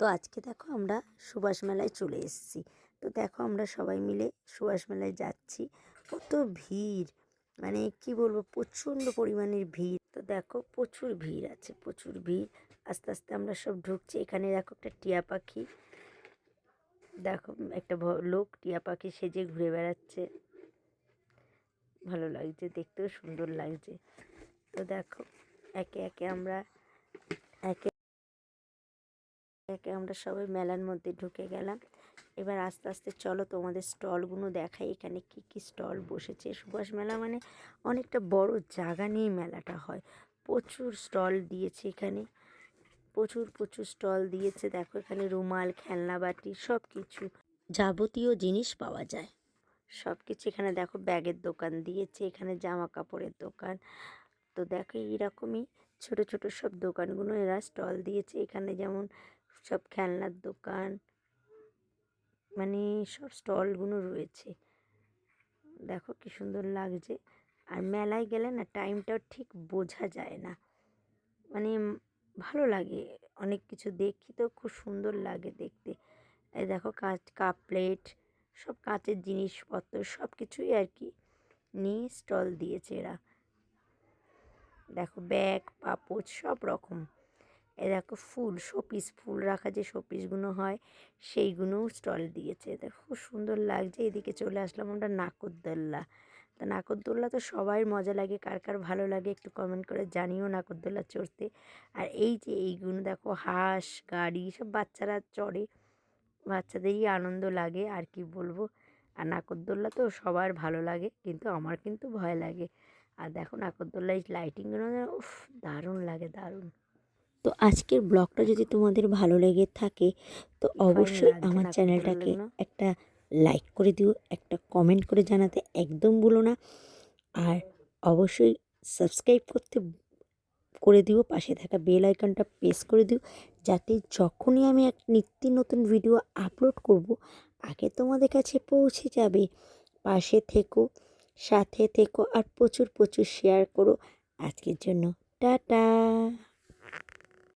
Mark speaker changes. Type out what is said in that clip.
Speaker 1: তো আজকে দেখো আমরা সুভাষ মেলায় চলে এসেছি। তো দেখো আমরা সবাই মিলে সুভাষ মেলায় যাচ্ছি। কত ভিড়! মানে কি বলব, প্রচণ্ড পরিমাণের ভিড়। তো দেখো প্রচুর ভিড় আছে, প্রচুর ভিড়। আস্তে আস্তে আমরা সব ঢুকছি। এখানে দেখো একটা টিয়া পাখি। দেখো একটা লোক টিয়া পাখি সেজে ঘুরে বেড়াচ্ছে। ভালো লাগছে, দেখতেও সুন্দর লাগছে। তো দেখো একে একে আমরা একে একে আমরা সবাই মেলার মধ্যে ঢুকে গেলাম। এবার আস্তে আস্তে চলো তোমাদের স্টলগুলো দেখাই। এখানে কি কি স্টল বসেছে? সুভাষ মেলা মানে অনেকটা বড় জায়গা নিয়ে মেলাটা হয়। প্রচুর স্টল দিয়েছে এখানে। প্রচুর প্রচুর স্টল দিয়েছে। দেখো এখানে রুমাল, খেলনা, বাটি সব কিছু যাবতীয় জিনিস পাওয়া যায়। সব কিছু এখানে দেখো ব্যাগের দোকান দিয়েছে, এখানে জামা কাপড়ের দোকান। তো দেখো এইরকমই ছোট ছোট সব দোকানগুলো এরা স্টল দিয়েছে। এখানে যেমন সব খেলনার দোকান মানে সব স্টলগুলো রয়েছে। দেখো কি সুন্দর লাগছে। আর মেলায় গেলে না টাইমটাও ঠিক বোঝা যায় না। মানে ভালো লাগে। অনেক কিছু দেখি তো খুব সুন্দর লাগে দেখতে। এই দেখো কাঁচ কাপ প্লেট সব কাঁচের জিনিসপত্র, সব কিছুই আর কি নিয়ে স্টল দিয়েছে এরা। দেখো ব্যাগ পাপোচ সব রকম। এ দেখো ফুল, শোপিস ফুল রাখা যে শোপিসগুলো হয় সেইগুলোও স্টল দিয়েছে। দেখো খুব সুন্দর লাগছে। এদিকে চলে আসলাম আমরা নাকরদোল্লা তা নাকরদোল্লা তো সবাই মজা লাগে, কার কার ভালো লাগে একটু কমেন্ট করে জানিও নাকরদোল্লা চড়তে। আর এই যে এইগুলো দেখো, হাঁস, গাড়ি, সব বাচ্চারা চড়ে। বাচ্চাদেরই আনন্দ লাগে, আর কি বলব? আর নাকরদোল্লা তো সবার ভালো লাগে, কিন্তু আমার কিন্তু ভয় লাগে। আর দেখো নাকরদোল্লায় লাইটিংগুলো উফ, দারুণ লাগে, দারুণ। তো আজকের ব্লগটা যদি তোমাদের ভালো লেগে থাকে তো অবশ্যই আমার চ্যানেলটাকে একটা লাইক করে দিও একটা কমেন্ট করে জানাতে একদম ভুলো না। আর অবশ্যই সাবস্ক্রাইব করতে করে দিও পাশে থাকা বেল আইকনটা প্রেস করে দিও যাতে যখনই আমি এক নিত্য নতুন ভিডিও আপলোড করব আগে তোমাদের কাছে পৌঁছে যাবে। পাশে থেকো সাথে থেকো আর প্রচুর প্রচুর শেয়ার করো। আজকের জন্য টাটা।